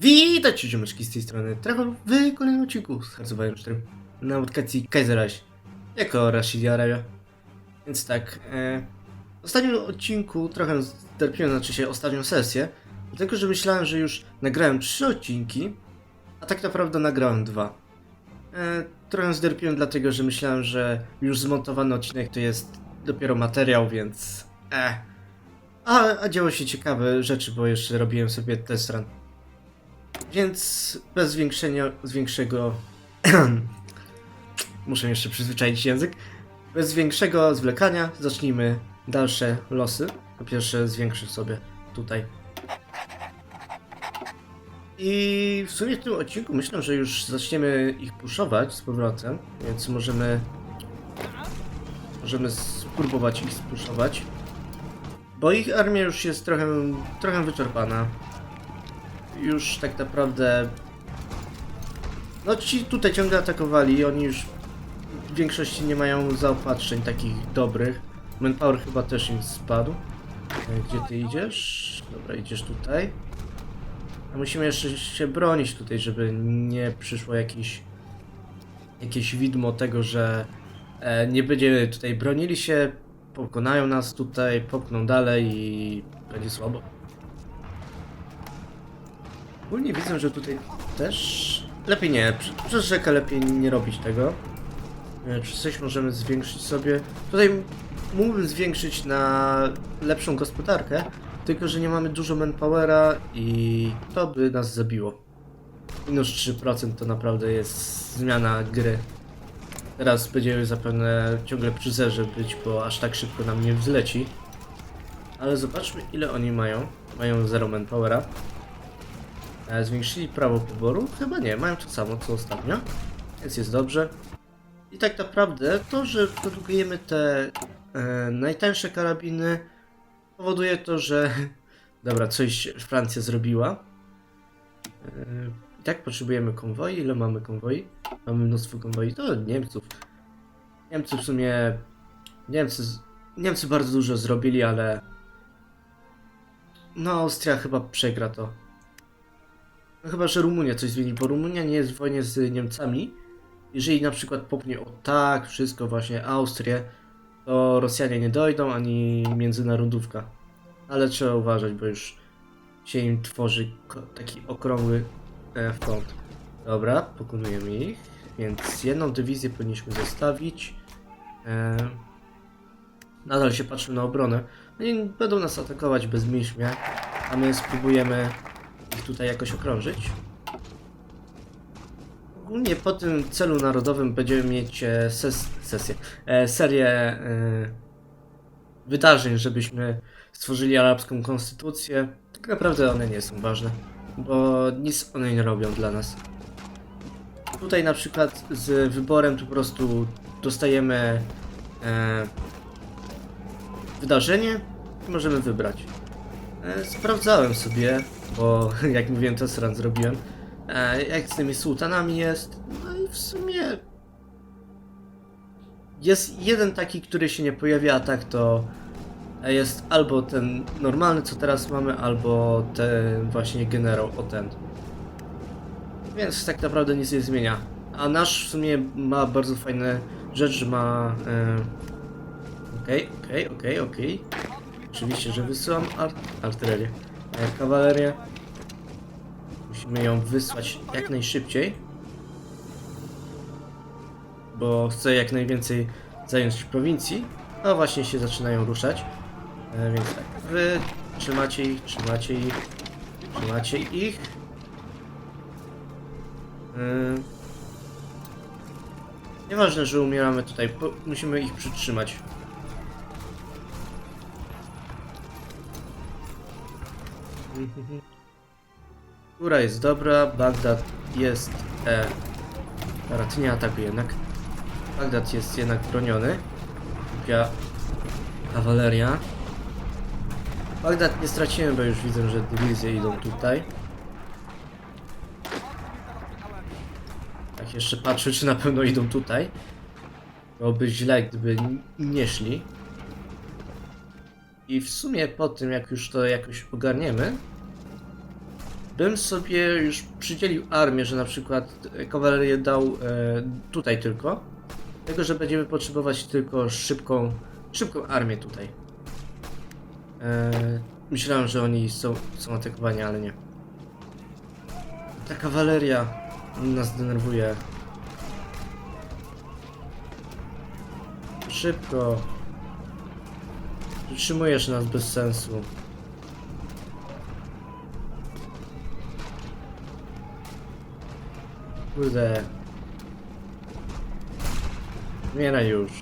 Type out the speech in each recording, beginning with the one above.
Witajcie ziomeczki z tej strony Trevor w kolejnym odcinku z Iron 4 na lokacji Kaiseraś jako Rashid Arabia. Więc tak, e, w ostatnim odcinku trochę zderpiłem, znaczy się ostatnią sesję, dlatego że myślałem, że już nagrałem trzy odcinki, a tak naprawdę nagrałem dwa. E, trochę zderpiłem dlatego, że myślałem, że już zmontowany odcinek to jest dopiero materiał, więc... Eh. A, a działo się ciekawe rzeczy, bo jeszcze robiłem sobie test run. Więc bez zwiększenia, z większego. Muszę jeszcze przyzwyczaić język. Bez większego zwlekania zacznijmy dalsze losy. Po pierwsze zwiększę sobie tutaj. I w sumie w tym odcinku myślę, że już zaczniemy ich puszować z powrotem, więc możemy. Możemy spróbować ich spuszować. Bo ich armia już jest trochę, trochę wyczerpana już tak naprawdę. No ci tutaj ciągle atakowali, oni już w większości nie mają zaopatrzeń takich dobrych. Manpower chyba też im spadł. E, Gdzie ty idziesz? Dobra, idziesz tutaj. A musimy jeszcze się bronić tutaj, żeby nie przyszło jakieś jakieś widmo tego, że e, nie będziemy tutaj bronili się, pokonają nas tutaj, popchną dalej i będzie słabo. Ogólnie widzę, że tutaj też... Lepiej nie, prze- przez rzekę lepiej nie robić tego. E, Czy coś możemy zwiększyć sobie? Tutaj mógłbym zwiększyć na lepszą gospodarkę, tylko że nie mamy dużo manpowera i to by nas zabiło. Minus 3% to naprawdę jest zmiana gry. Teraz będziemy zapewne ciągle przy zerze być, bo aż tak szybko nam nie wzleci. Ale zobaczmy ile oni mają. Mają 0 manpowera. E, Zwiększyli prawo poboru? Chyba nie, mają to samo co ostatnio, więc jest dobrze. I tak naprawdę to, że produkujemy te e, najtańsze karabiny powoduje to, że dobra, coś Francja zrobiła. E, I tak potrzebujemy konwoi. Ile mamy konwoi? Mamy mnóstwo konwoi. To Niemców. Niemcy w sumie... Niemcy, Niemcy bardzo dużo zrobili, ale... No, Austria chyba przegra to. No chyba, że Rumunia coś zmieni, bo Rumunia nie jest w wojnie z Niemcami. Jeżeli na przykład popnie o tak, wszystko właśnie Austrię, to Rosjanie nie dojdą, ani międzynarodówka. Ale trzeba uważać, bo już się im tworzy taki okrągły e, front. Dobra, pokonujemy ich, więc jedną dywizję powinniśmy zostawić. E, nadal się patrzymy na obronę. Oni będą nas atakować bezmyślnie, a my spróbujemy tutaj jakoś okrążyć. Ogólnie po tym celu narodowym będziemy mieć e, ses sesję, e, serię e, wydarzeń, żebyśmy stworzyli arabską konstytucję. Tak naprawdę one nie są ważne, bo nic one nie robią dla nas. Tutaj na przykład z wyborem to po prostu dostajemy e, wydarzenie i możemy wybrać. E, Sprawdzałem sobie, bo jak mówiłem, to sran zrobiłem. E, jak z tymi sułtanami jest. No i w sumie. Jest jeden taki, który się nie pojawia, a tak to jest albo ten normalny, co teraz mamy, albo ten właśnie generał, o ten. Więc tak naprawdę nic nie zmienia. A nasz w sumie ma bardzo fajne rzeczy, ma. e, Okej, okej, okej, okej. Oczywiście, że wysyłam art artylerię. E, Kawalerię. Musimy ją wysłać jak najszybciej. Bo chcę jak najwięcej zająć prowincji. A właśnie się zaczynają ruszać. E, więc tak, wy trzymacie ich, trzymacie ich, trzymacie ich. E, nieważne, że umieramy tutaj, musimy ich przytrzymać. Góra jest dobra, Bagdad jest... E, dobra, nie jednak. Bagdad jest jednak broniony. Głupia kawaleria. Bagdad nie straciłem, bo już widzę, że dywizje idą tutaj. Tak, jeszcze patrzę, czy na pewno idą tutaj. Byłoby źle, gdyby nie szli. I w sumie po tym, jak już to jakoś ogarniemy, bym sobie już przydzielił armię, że na przykład kawalerię dał e, tutaj tylko. Tego, że będziemy potrzebować tylko szybką, szybką armię tutaj. E, myślałem, że oni są, są atakowani, ale nie. Ta kawaleria nas denerwuje. Szybko. Utrzymujesz nas bez sensu. Kurde. Umieraj już.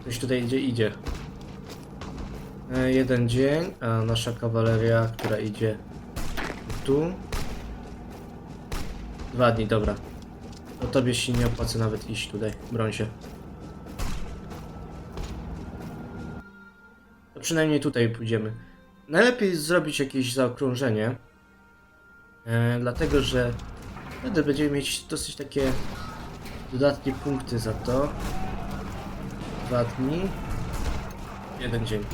Ktoś tutaj idzie, idzie. E, jeden dzień, a nasza kawaleria, która idzie tu. Dwa dni, dobra. To tobie się nie opłaca nawet iść tutaj, broń się. Przynajmniej tutaj pójdziemy. Najlepiej zrobić jakieś zaokrążenie. E, dlatego, że wtedy będziemy mieć dosyć takie dodatnie punkty za to. Dwa dni. Jeden dzień.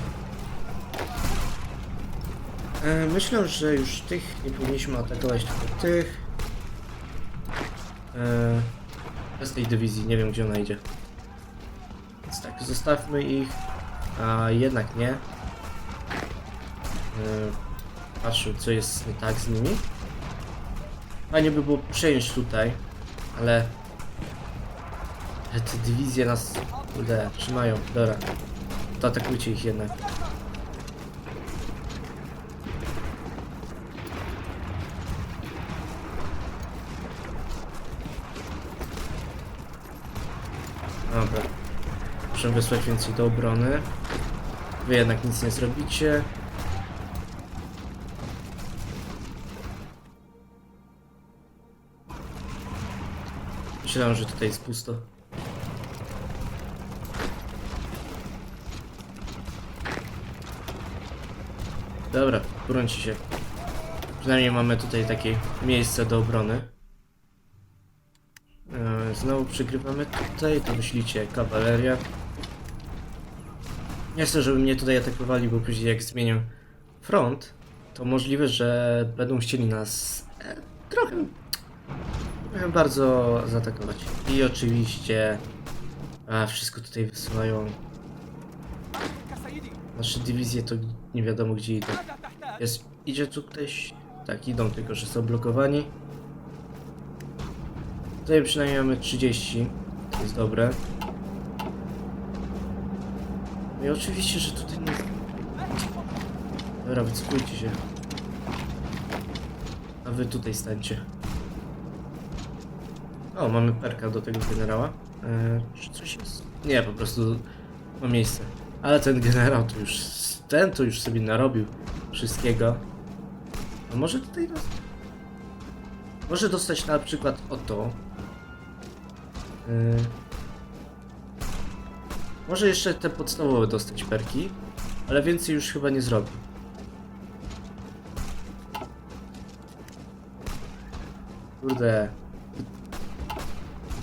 E, myślę, że już tych nie powinniśmy atakować, tylko tych. E, bez tej dywizji, nie wiem gdzie ona idzie. Więc tak, zostawmy ich. A jednak nie. E, patrzę, co jest nie tak z nimi. Fajnie by było przejąć tutaj, ale... ale te dywizje nas, kurde, trzymają. Dobra, to atakujcie ich jednak. Muszę wysłać więcej do obrony. Wy jednak nic nie zrobicie. Myślałem, że tutaj jest pusto. Dobra, brońcie się. Przynajmniej mamy tutaj takie miejsce do obrony. E, Znowu przygrywamy tutaj, to wyślicie kawalerię. Nie chcę, żeby mnie tutaj atakowali, bo później jak zmienię front, to możliwe, że będą chcieli nas e, trochę, trochę bardzo zaatakować. I oczywiście a, wszystko tutaj wysyłają. Nasze dywizje to nie wiadomo gdzie idą. Jest, idzie tu ktoś? Tak, idą, tylko że są blokowani. Tutaj przynajmniej mamy 30, to jest dobre. No i oczywiście, że tutaj nie... Dobra, wycofujcie się. A wy tutaj stańcie. O, mamy perka do tego generała. Eee, czy coś jest? Nie, po prostu ma miejsce. Ale ten generał to już... Ten to już sobie narobił wszystkiego. A może tutaj... Może dostać na przykład o to. Yy. Może jeszcze te podstawowe dostać perki, ale więcej już chyba nie zrobi. Kurde.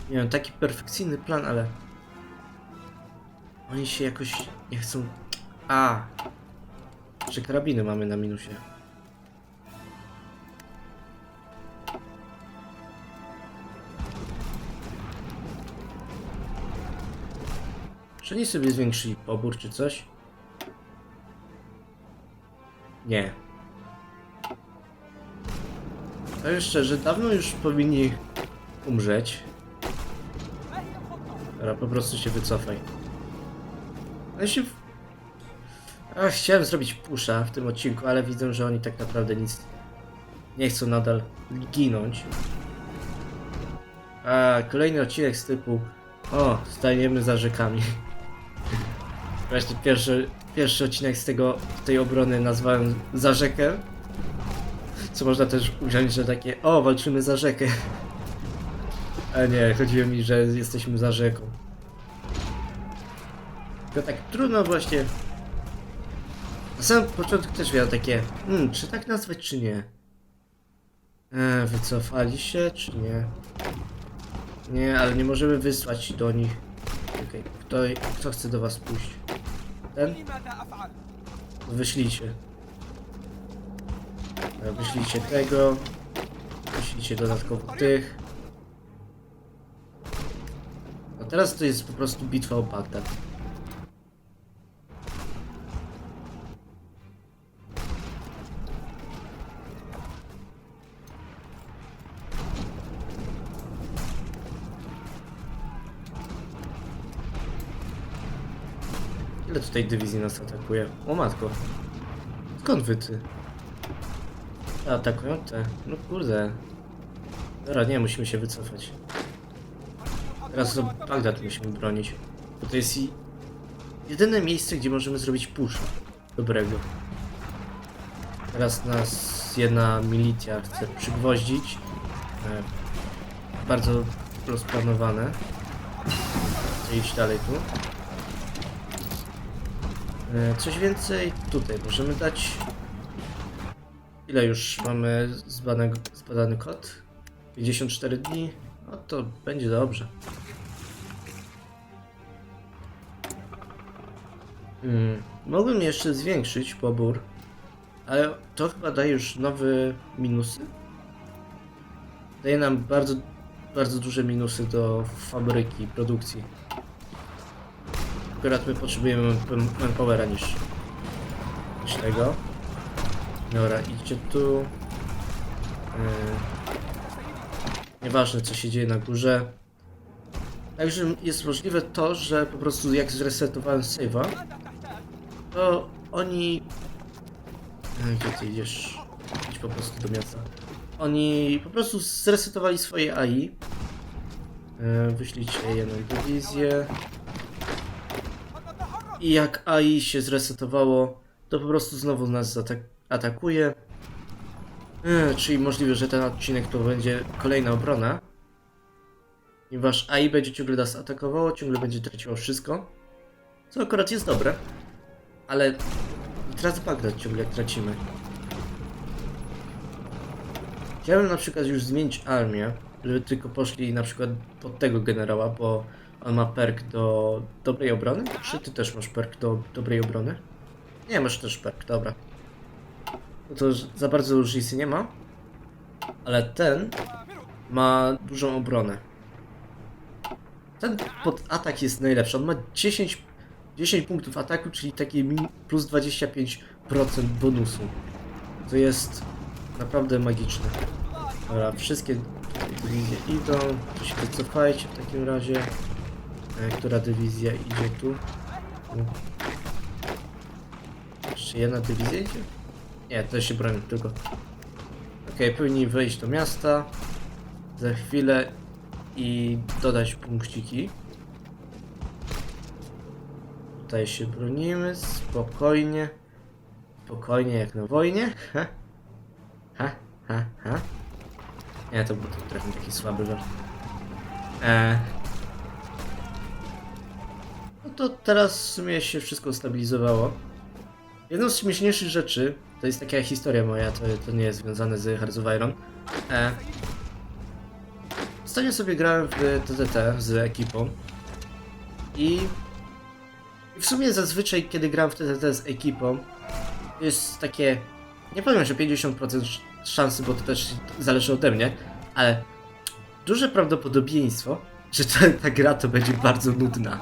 Wiem, taki perfekcyjny plan, ale... Oni się jakoś nie chcą... A! Że karabiny mamy na minusie. Czy nie sobie zwiększyli pobór czy coś? Nie. Powiem szczerze, dawno już powinni umrzeć. Dobra, po prostu się wycofaj. Ale się... Ach, chciałem zrobić pusza w tym odcinku, ale widzę, że oni tak naprawdę nic nie chcą nadal ginąć. A kolejny odcinek z typu o, stajemy za rzekami. Właśnie pierwszy, pierwszy odcinek z tego, tej obrony nazwałem za rzekę. Co można też ująć, że takie, o, walczymy za rzekę. Ale nie, chodziło mi, że jesteśmy za rzeką. Tylko tak trudno właśnie. Na samym początku też miałem takie, hmm, czy tak nazwać, czy nie? E, wycofali się, czy nie? Nie, ale nie możemy wysłać do nich. Okej, kto, kto chce do was pójść? Ten? Wyślijcie. E, wyślijcie tego. Wyślijcie dodatkowo tych. A teraz to jest po prostu bitwa o Bagdad. Ile tutaj dywizji nas atakuje? O matko. Skąd wy ty? Atakują te? No kurde. Dobra, nie, musimy się wycofać. Teraz to Bagdad musimy bronić. Bo to jest i... jedyne miejsce, gdzie możemy zrobić pusza. Dobrego. Teraz nas jedna milicja chce przygwoździć. E, bardzo rozplanowane. Chcę iść dalej tu. E, Coś więcej tutaj możemy dać. Ile już mamy zbadany, zbadany kod? 54 dni? No to będzie dobrze. Hmm. Mogłem jeszcze zwiększyć pobór, ale to chyba daje już nowe minusy. Daje nam bardzo, bardzo duże minusy do fabryki, produkcji. Akurat my potrzebujemy man- manpowera niż, niż tego. Dobra, idźcie tu. Yy. Nieważne co się dzieje na górze. Także jest możliwe to, że po prostu jak zresetowałem save'a, to oni... Gdzie ty idziesz? Idź po prostu do miasta. Oni po prostu zresetowali swoje AI. Yy, Wyślijcie jedną dywizję. I jak AI się zresetowało, to po prostu znowu nas atakuje. Yy, czyli możliwe, że ten odcinek to będzie kolejna obrona. Ponieważ AI będzie ciągle nas atakowało, ciągle będzie traciło wszystko. Co akurat jest dobre. Ale teraz Bagdad ciągle tracimy. Chciałbym na przykład już zmienić armię, żeby tylko poszli na przykład pod tego generała, bo on ma perk do dobrej obrony? Czy ty też masz perk do dobrej obrony? Nie, masz też perk, dobra. No to za bardzo różnicy nie ma. Ale ten ma dużą obronę. Ten pod atak jest najlepszy. On ma 10, 10 punktów ataku, czyli takie plus 25% bonusu. To jest naprawdę magiczne. Dobra, wszystkie dywizje idą. To się wycofajcie w takim razie. E, Która dywizja idzie tu? Jeszcze jedna dywizja idzie? Nie, to się broni tylko. Okej, powinni wejść do miasta za chwilę i dodać punkciki. Tutaj się bronimy, spokojnie. Spokojnie jak na wojnie. Ha, ha, ha. ha. Nie, to był trochę taki słaby żart. Eee. To teraz w sumie się wszystko stabilizowało. Jedną z śmieszniejszych rzeczy, to jest taka historia moja, to, to nie jest związane z Hearts of Iron. E, ostatnio sobie grałem w TTT z ekipą i w sumie zazwyczaj kiedy gram w TTT z ekipą jest takie, nie powiem, że 50% sz- szansy, bo to też zależy ode mnie, ale duże prawdopodobieństwo, że ta, ta gra to będzie bardzo nudna.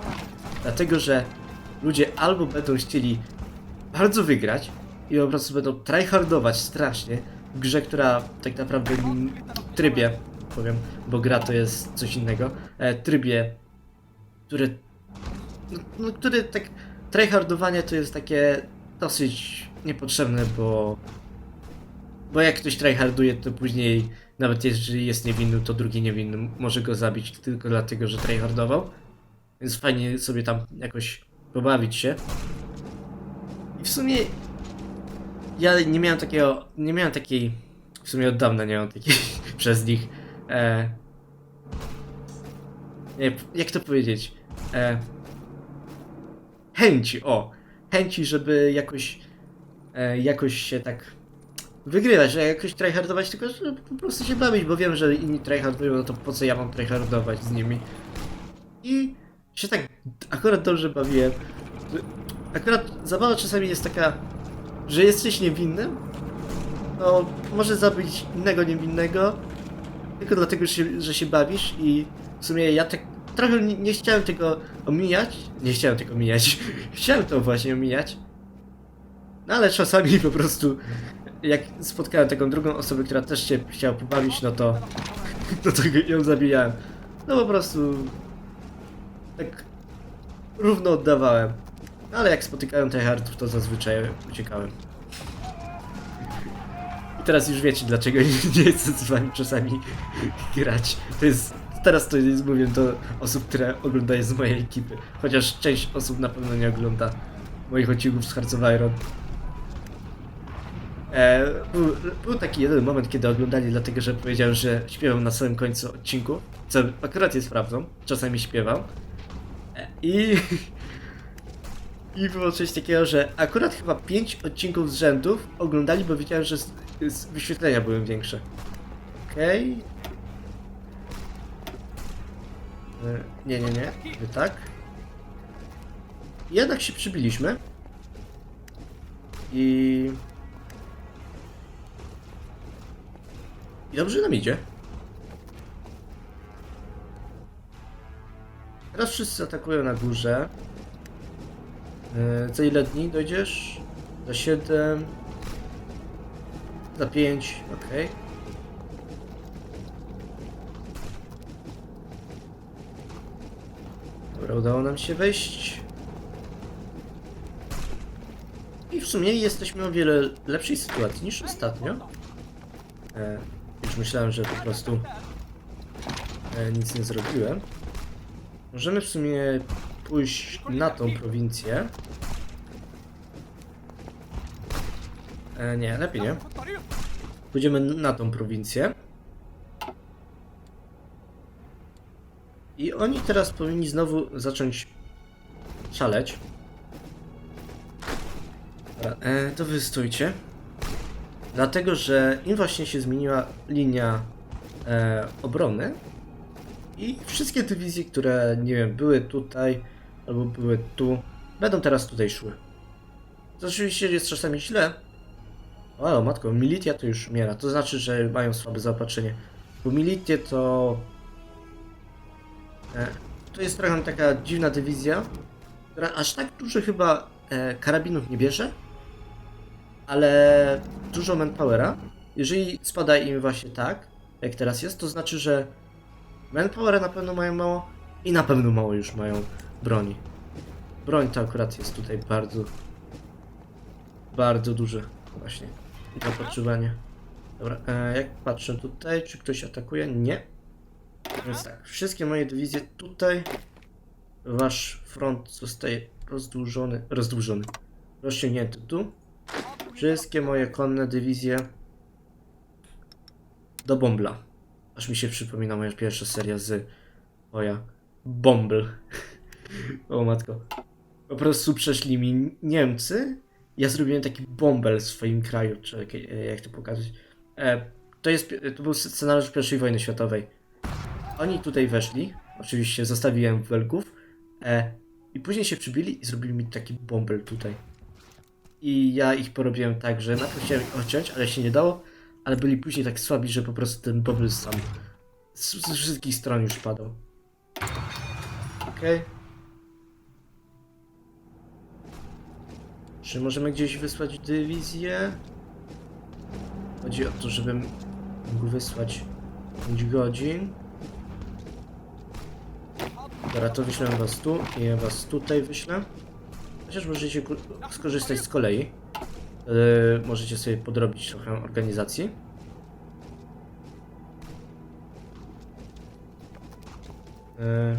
Dlatego, że ludzie albo będą chcieli bardzo wygrać i po prostu będą tryhardować strasznie w grze, która tak naprawdę m, trybie, powiem, bo gra to jest coś innego, e, trybie, który, no, no, tak, tryhardowanie to jest takie dosyć niepotrzebne, bo bo jak ktoś tryharduje, to później nawet jeżeli jest niewinny, to drugi niewinny może go zabić tylko dlatego, że tryhardował. Więc fajnie sobie tam jakoś pobawić się. I w sumie ja nie miałem takiego, nie miałem takiej, w sumie od dawna nie mam takiej przez nich, e, nie, jak to powiedzieć, e, chęci, o, chęci, żeby jakoś, e, jakoś się tak wygrywać, że jakoś tryhardować, tylko żeby po prostu się bawić, bo wiem, że inni tryhardują, no to po co ja mam tryhardować z nimi. I się tak akurat dobrze bawiłem. Akurat zabawa czasami jest taka, że jesteś niewinnym to może zabić innego niewinnego, tylko dlatego, że się, że się bawisz i w sumie ja tak trochę nie, nie chciałem tego omijać, nie chciałem tego omijać, chciałem to właśnie omijać, no ale czasami po prostu jak spotkałem taką drugą osobę, która też się chciała pobawić, no to, no to ją zabijałem. No po prostu tak równo oddawałem. No ale jak spotykałem tryhardów, to zazwyczaj uciekałem. I teraz już wiecie, dlaczego nie chcę z wami czasami grać. To jest, teraz to jest, mówię do osób, które oglądają z mojej ekipy. Chociaż część osób na pewno nie ogląda moich odcinków z Hearts of Iron. E, był, był taki jeden moment, kiedy oglądali, dlatego że powiedziałem, że śpiewam na samym końcu odcinku, co akurat jest prawdą, czasami śpiewam. I, I było coś takiego, że akurat chyba 5 odcinków z rzędów oglądali, bo wiedziałem, że z, z wyświetlenia były większe. Okej. E, Nie, nie, nie. Nie tak. Jednak się przybiliśmy. I... I dobrze nam idzie. Teraz wszyscy atakują na górze. Yy, za ile dni dojdziesz? Za 7. Za 5, okej. Dobra, udało nam się wejść. I w sumie jesteśmy o wiele lepszej sytuacji niż ostatnio. E, już myślałem, że po prostu e, nic nie zrobiłem. Możemy w sumie pójść na tą prowincję. E, nie, lepiej nie. Pójdziemy na tą prowincję. I oni teraz powinni znowu zacząć szaleć. E, to wy stójcie. Dlatego, że im właśnie się zmieniła linia e, obrony i wszystkie dywizje, które, nie wiem, były tutaj albo były tu, będą teraz tutaj szły. To oczywiście jest czasami źle. O, matko, Militia to już umiera. To znaczy, że mają słabe zaopatrzenie. Bo Militie to... E, to jest trochę taka dziwna dywizja, która aż tak dużo chyba e, karabinów nie bierze, ale dużo manpowera. Jeżeli spada im właśnie tak, jak teraz jest, to znaczy, że manpowera na pewno mają mało i na pewno mało już mają broni. Broń to akurat jest tutaj bardzo, bardzo duże właśnie zapotrzebowanie. Dobra, e, jak patrzę tutaj, czy ktoś atakuje? Nie. Więc tak, wszystkie moje dywizje tutaj. Wasz front zostaje rozdłużony, rozdłużony, rozciągnięty tu. Wszystkie moje konne dywizje do Bombla. Aż mi się przypomina moja pierwsza seria z moja Bombl. o matko. Po prostu przeszli mi Niemcy. Ja zrobiłem taki bombel w swoim kraju, czy jak, jak to pokazać. E, to, jest, to był scenariusz I wojny światowej. Oni tutaj weszli. Oczywiście zostawiłem Welków. E, I później się przybili i zrobili mi taki bombel tutaj. I ja ich porobiłem tak, że najpierw chciałem ich odciąć, ale się nie dało, ale byli później tak słabi, że po prostu ten bobry sam z, z wszystkich stron już padał. Okej. Czy możemy gdzieś wysłać dywizję? Chodzi o to, żebym mógł wysłać 5 godzin. Dobra, to wyślę was tu i ja was tutaj wyślę. Chociaż możecie skorzystać z kolei. Yy, możecie sobie podrobić trochę organizacji. Yy.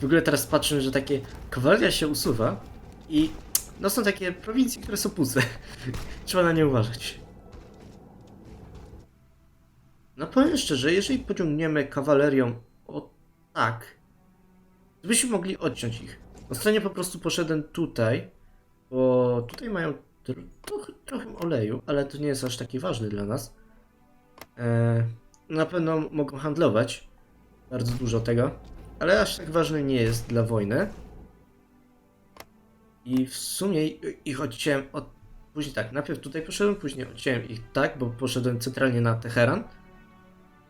W ogóle teraz patrzę, że takie kawaleria się usuwa i no są takie prowincje, które są puste. Trzeba na nie uważać. No powiem szczerze, jeżeli pociągniemy kawalerią o tak, byśmy mogli odciąć ich. Ostatnio po prostu poszedłem tutaj, bo tutaj mają tr- trochę, trochę oleju, ale to nie jest aż taki ważny dla nas. E, na pewno mogą handlować bardzo dużo tego, ale aż tak ważny nie jest dla wojny. I w sumie ich odciąłem od później tak, najpierw tutaj poszedłem, później odciąłem ich tak, bo poszedłem centralnie na Teheran.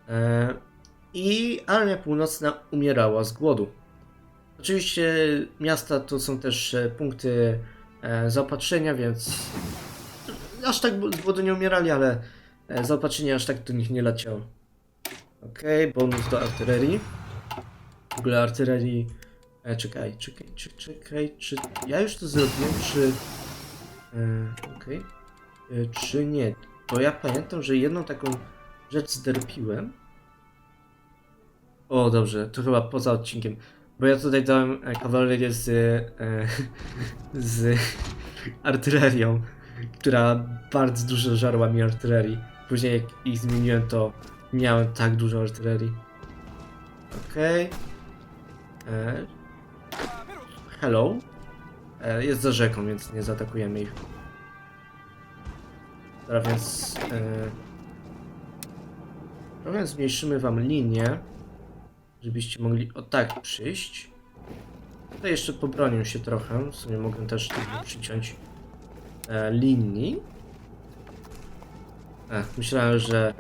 E, I armia północna umierała z głodu. Oczywiście miasta to są też e, punkty zaopatrzenia, więc aż tak głodu nie umierali, ale e, zaopatrzenie aż tak do nich nie leciało. Okej, bonus do artylerii. W ogóle artylerii... E, czekaj, czekaj, czekaj, czekaj, czy ja już to zrobiłem, czy... E, Okej. E, Czy nie? Bo ja pamiętam, że jedną taką rzecz zderpiłem. O, dobrze, to chyba poza odcinkiem. Bo ja tutaj dałem e, kawalerię z, e, z artylerią, która bardzo dużo żarła mi artylerii. Później jak ich zmieniłem, to miałem tak dużo artylerii. Okej. E, Hello. E, jest za rzeką, więc nie zaatakujemy ich. Dobra, więc... E, trochę zmniejszymy wam linię, żebyście mogli o tak przyjść. Tutaj jeszcze pobronię się trochę, w sumie mogę też przyciąć e, linii. E, myślałem, że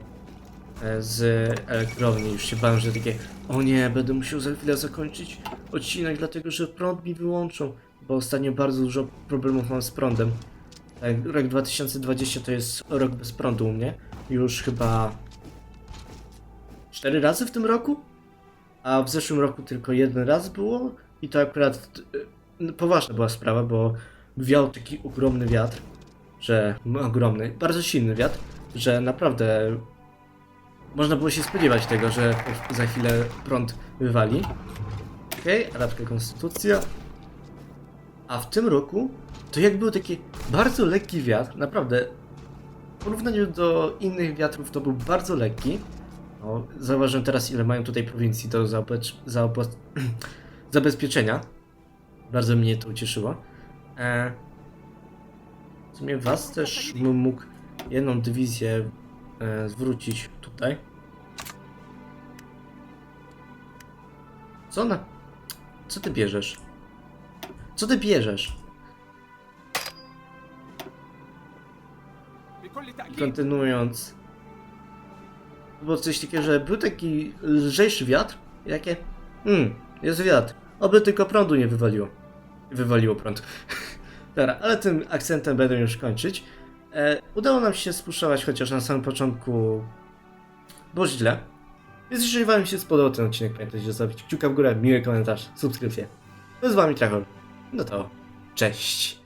e, z elektrowni już się bałem, że takie o nie, będę musiał za chwilę zakończyć odcinek, dlatego że prąd mi wyłączą, bo ostatnio bardzo dużo problemów mam z prądem. Tak, rok 2020 to jest rok bez prądu u mnie. Już chyba 4 razy w tym roku? A w zeszłym roku tylko jeden raz było i to akurat y, poważna była sprawa, bo wiał taki ogromny wiatr, że no, ogromny, bardzo silny wiatr, że naprawdę można było się spodziewać tego, że za chwilę prąd wywali. Okej, okay, arabska konstytucja. A w tym roku to jak był taki bardzo lekki wiatr, naprawdę w porównaniu do innych wiatrów to był bardzo lekki. No, zauważyłem teraz, ile mają tutaj prowincji do zaopatrz- zaopat- zabezpieczenia. Bardzo mnie to ucieszyło. E, w sumie was też bym mógł jedną dywizję e, zwrócić tutaj. Co na... Co ty bierzesz? Co ty bierzesz? Kontynuując... Było coś takiego, że był taki lżejszy wiatr. Jakie? Hmm, jest wiatr. Oby tylko prądu nie wywaliło. Wywaliło prąd. Dobra, ale tym akcentem będę już kończyć. E, udało nam się spuszować, chociaż na samym początku było źle. Więc jeżeli wam się spodobał ten odcinek, pamiętajcie zostawić kciuka w górę, miły komentarz, subskrypcję. To z wami Trachor. No to cześć.